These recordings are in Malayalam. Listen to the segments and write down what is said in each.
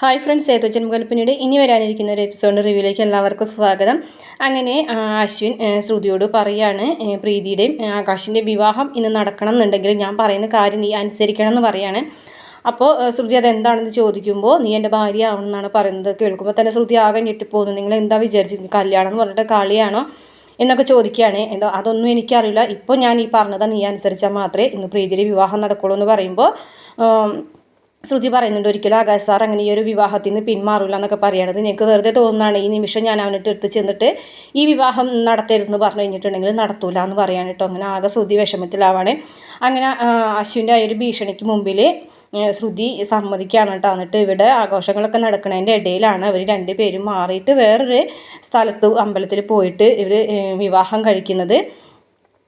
ഹായ് ഫ്രണ്ട്സ് ഏതോച്ചൻ മുഖൽപ്പിനീട് ഇനി വരാനിരിക്കുന്ന ഒരു എപ്പിസോഡ് റിവ്യൂയിലേക്ക് എല്ലാവർക്കും സ്വാഗതം. അങ്ങനെ അശ്വിൻ ശ്രുതിയോട് പറയാണ് പ്രീതിയുടെയും ആകാശിന്റെയും ആകാശിന്റെ വിവാഹം ഇന്ന് നടക്കണം എന്നുണ്ടെങ്കിൽ ഞാൻ പറയുന്ന കാര്യം നീ അനുസരിക്കണം എന്ന് പറയാണ്. അപ്പോൾ ശ്രുതി അതെന്താണെന്ന് ചോദിക്കുമ്പോൾ നീ എന്റെ ഭാര്യ ആവണമെന്നാണ് പറയുന്നത്. കേൾക്കുമ്പോൾ തന്നെ ശ്രുതി ആകെ ഞെട്ടിപ്പോകുന്നു. നിങ്ങൾ എന്താ വിചാരിച്ചിരിക്കുന്നത് കല്യാണം എന്ന് പറഞ്ഞിട്ട് കളിയാണോ? എന്നൊക്കെ ചോദിക്കുകയാണ്. എന്തോ അതൊന്നും എനിക്കറിയില്ല. ഇപ്പോൾ ഞാൻ ഈ പറഞ്ഞത് നീ അനുസരിച്ചാൽ മാത്രമേ ഇന്ന് പ്രീതിയുടെ വിവാഹം നടക്കുള്ളൂ എന്ന് പറയുമ്പോൾ ശ്രുതി പറയുന്നുണ്ട് ഒരിക്കലും ആകാശ് സാർ അങ്ങനെ ഈ ഒരു വിവാഹത്തിൽ നിന്ന് പിന്മാറില്ല എന്നൊക്കെ പറയണത് നിങ്ങൾക്ക് വെറുതെ തോന്നുന്നതാണ്? ഈ നിമിഷം ഞാൻ അവനിട്ട് എടുത്ത് ചെന്നിട്ട് ഈ വിവാഹം നടത്തരുതെന്ന് പറഞ്ഞു കഴിഞ്ഞിട്ടുണ്ടെങ്കിൽ നടത്തൂല എന്ന് പറയാൻ കേട്ടോ. അങ്ങനെ ആകെ ശ്രുതി വിഷമത്തിലാവാണ്. അങ്ങനെ അശ്വിന്റെ ആ ഒരു ഭീഷണിക്ക് മുമ്പിൽ ശ്രുതി സമ്മതിക്കുകയാണ് കേട്ടോ. എന്നിട്ട് ഇവിടെ ആഘോഷങ്ങളൊക്കെ നടക്കുന്നതിന്റെ ഇടയിലാണ് അവർ രണ്ടുപേരും മാറിയിട്ട് വേറൊരു സ്ഥലത്ത് അമ്പലത്തിൽ പോയിട്ട് ഇവർ വിവാഹം കഴിക്കുന്നത്.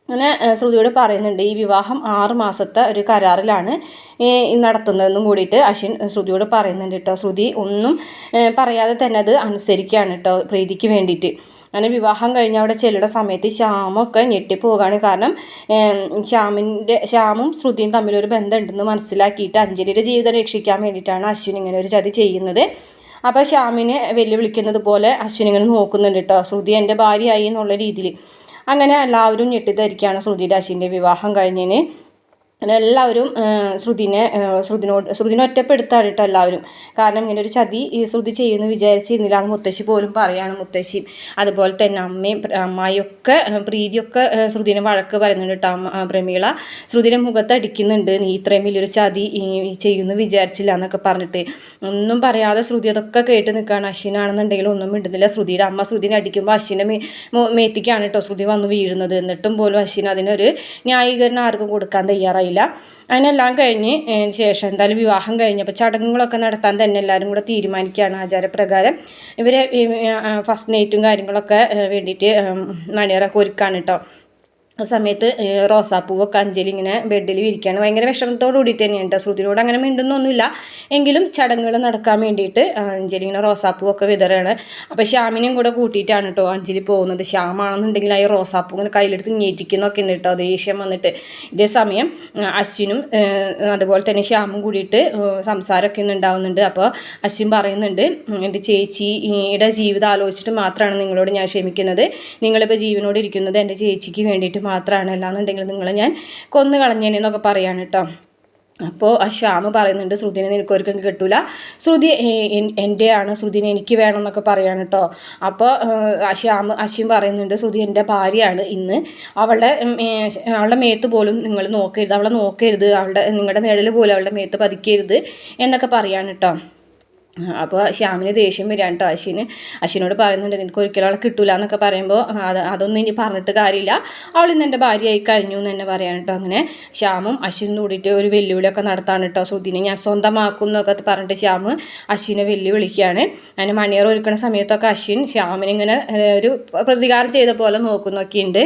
അങ്ങനെ ശ്രുതിയോട് പറയുന്നുണ്ട് ഈ വിവാഹം ആറ് മാസത്തെ ഒരു കരാറിലാണ് നടത്തുന്നതെന്നും കൂടിയിട്ട് അശ്വിൻ ശ്രുതിയോട് പറയുന്നുണ്ട് കേട്ടോ. ശ്രുതി ഒന്നും പറയാതെ തന്നെ അത് അനുസരിക്കുകയാണ് കേട്ടോ പ്രീതിക്ക് വേണ്ടിയിട്ട്. അങ്ങനെ വിവാഹം കഴിഞ്ഞ അവിടെ ചെല്ലുന്ന സമയത്ത് ശ്യാമൊക്കെ ഞെട്ടിപ്പോവുകയാണ്. കാരണം ശ്യാമിന്റെ ശ്യാമും ശ്രുതിയും തമ്മിലൊരു ബന്ധമുണ്ടെന്ന് മനസ്സിലാക്കിയിട്ട് അഞ്ജലിയുടെ ജീവിതം രക്ഷിക്കാൻ വേണ്ടിയിട്ടാണ് അശ്വിൻ ഇങ്ങനെ ഒരു ചതി ചെയ്യുന്നത്. അപ്പോൾ ശ്യാമിനെ വെല്ലുവിളിക്കുന്നത് പോലെ അശ്വിൻ ഇങ്ങനെ നോക്കുന്നുണ്ട് കേട്ടോ. ശ്രുതി എന്റെ ഭാര്യയായി എന്നുള്ള രീതിയിൽ അങ്ങനെ എല്ലാവരും ഞെട്ടിദ്ധരിക്കുകയാണ് ശ്രുതി അശ്വിന്റെ വിവാഹം കഴിഞ്ഞതിന്. അങ്ങനെ എല്ലാവരും ശ്രുതിനെ ശ്രുതിനോട് ശ്രുതിനെ ഒറ്റപ്പെടുത്താണ് എല്ലാവരും. കാരണം ഇങ്ങനെ ഒരു ചതി ഈ ശ്രുതി ചെയ്യുമെന്ന് വിചാരിച്ചിരുന്നില്ല അത് മുത്തശ്ശി പോലും പറയാണ് മുത്തശ്ശിയും അതുപോലെ തന്നെ അമ്മയും അമ്മായിയൊക്കെ പ്രീതിയൊക്കെ ശ്രുതിനെ വഴക്ക് പറയുന്നുണ്ട് കേട്ടോ അമ്മ പ്രമീള. ശ്രുതിനെ മുഖത്ത് അടിക്കുന്നുണ്ട്. നീ ഇത്രയും വലിയൊരു ചതി ചെയ്യുമെന്ന് വിചാരിച്ചില്ല എന്നൊക്കെ പറഞ്ഞിട്ട്. ഒന്നും പറയാതെ ശ്രുതി അതൊക്കെ കേട്ട് നിൽക്കുകയാണ്. അശ്വിനാണെന്നുണ്ടെങ്കിലും ഒന്നും മിണ്ടുന്നില്ല. ശ്രുതിയുടെ അമ്മ ശ്രുതിനെ അടിക്കുമ്പോൾ അശ്വിനെ മേത്തിക്കാണ് കേട്ടോ ശ്രുതി വന്ന് വീഴുന്നത്. എന്നിട്ടും പോലും അശ്വിൻ അതിനൊരു ന്യായീകരണം ആർക്കും കൊടുക്കാൻ തയ്യാറായില്ല അതിനെല്ലാം കഴിഞ്ഞ് ശേഷം എന്തായാലും വിവാഹം കഴിഞ്ഞപ്പോൾ ചടങ്ങുകളൊക്കെ നടത്താൻ തന്നെ എല്ലാവരും കൂടെ തീരുമാനിക്കുകയാണ് ആചാരപ്രകാരം. ഇവരെ ഫസ്റ്റ് നൈറ്റും കാര്യങ്ങളൊക്കെ വേണ്ടിയിട്ട് മണിയറൊക്കെ ഒരുക്കാണ് കേട്ടോ ആ സമയത്ത് റോസാപ്പൂവൊക്കെ അഞ്ജലി ഇങ്ങനെ ബെഡിൽ വിരിക്കുകയാണ് ഭയങ്കര വിഷമത്തോട് കൂടിയിട്ട് തന്നെയാണ് കേട്ടോ ശ്രുതിനോട് അങ്ങനെ മിണ്ടുന്നൊന്നുമില്ല. എങ്കിലും ചടങ്ങുകൾ നടക്കാൻ വേണ്ടിയിട്ട് അഞ്ജലി ഇങ്ങനെ റോസാപ്പൂവൊക്കെ വിതറാണ്. അപ്പോൾ ശ്യാമിനെയും കൂടെ കൂട്ടിയിട്ടാണ് കേട്ടോ അഞ്ജലി പോകുന്നത്. ശ്യാമാണെന്നുണ്ടെങ്കിൽ ആ റോസാപ്പൂ ഇങ്ങനെ കയ്യിലെടുത്ത് ഞെറ്റിക്കുന്നൊക്കെ ഉണ്ട് കേട്ടോ ദേഷ്യം വന്നിട്ട്. ഇതേ സമയം അശ്വിനും അതുപോലെ തന്നെ ശ്യാമും കൂടിയിട്ട് സംസാരമൊക്കെ ഇന്ന് ഉണ്ടാവുന്നുണ്ട്. അപ്പോൾ അശ്വിൻ പറയുന്നുണ്ട് എന്റെ ചേച്ചിയുടെ ജീവിതം ആലോചിച്ചിട്ട് മാത്രമാണ് നിങ്ങളോട് ഞാൻ ക്ഷമിക്കുന്നത്. നിങ്ങളിപ്പോൾ ജീവനോട് ഇരിക്കുന്നത് എന്റെ ചേച്ചിക്ക് വേണ്ടിയിട്ട് മാത്രമാണ് അല്ലാന്നുണ്ടെങ്കിൽ നിങ്ങളെ ഞാൻ കൊന്നു കളഞ്ഞേനെന്നൊക്കെ പറയാണ് കേട്ടോ അപ്പോൾ ആ ശ്യാമ് പറയുന്നുണ്ട് ശ്രുതിനെ നിനക്ക് ഒരിക്കലും കിട്ടൂല. ശ്രുതി എന്റെയാണ് ശ്രുതിനെ എനിക്ക് വേണം എന്നൊക്കെ പറയാണ് കേട്ടോ അപ്പോൾ ശ്യാമ് അശ്വിൻ പറയുന്നുണ്ട് ശ്രുതി എന്റെ ഭാര്യയാണ്. ഇന്ന് അവളുടെ അവളുടെ മേത്ത് പോലും നിങ്ങൾ നോക്കരുത്. അവളെ നോക്കരുത്. അവളുടെ നിങ്ങളുടെ നിഴൽ പോലും അവളുടെ മേത്ത് പതിക്കരുത് എന്നൊക്കെ പറയാണ് കേട്ടോ അപ്പോൾ ശ്യാമിന് ദേഷ്യം വരികയാണ് കേട്ടോ അശ്വിന്. അശ്വിനോട് പറയുന്നുണ്ട് നിനക്ക് ഒരിക്കലും അവളെ കിട്ടൂല എന്നൊക്കെ പറയുമ്പോൾ അത് അതൊന്നും ഇനി പറഞ്ഞിട്ട് കാര്യമില്ല. അവൾ ഇന്ന് എന്റെ ഭാര്യയായി കഴിഞ്ഞു എന്ന് തന്നെ പറയാൻ കേട്ടോ അങ്ങനെ. ശ്യാമും അശ്വിനും കൂടിയിട്ട് ഒരു വെല്ലുവിളിയൊക്കെ നടത്താണ് കേട്ടോ സുധീനെ ഞാൻ സ്വന്തമാക്കും എന്നൊക്കെ പറഞ്ഞിട്ട് ശ്യാമ് അശ്വിനെ വെല്ലുവിളിക്കുകയാണ്. അതിന് മണിയർ ഒരുക്കുന്ന സമയത്തൊക്കെ അശ്വിൻ ശ്യാമിനിങ്ങനെ ഒരു പ്രതികാരം ചെയ്ത പോലെ നോക്കുന്നൊക്കെ ഉണ്ട്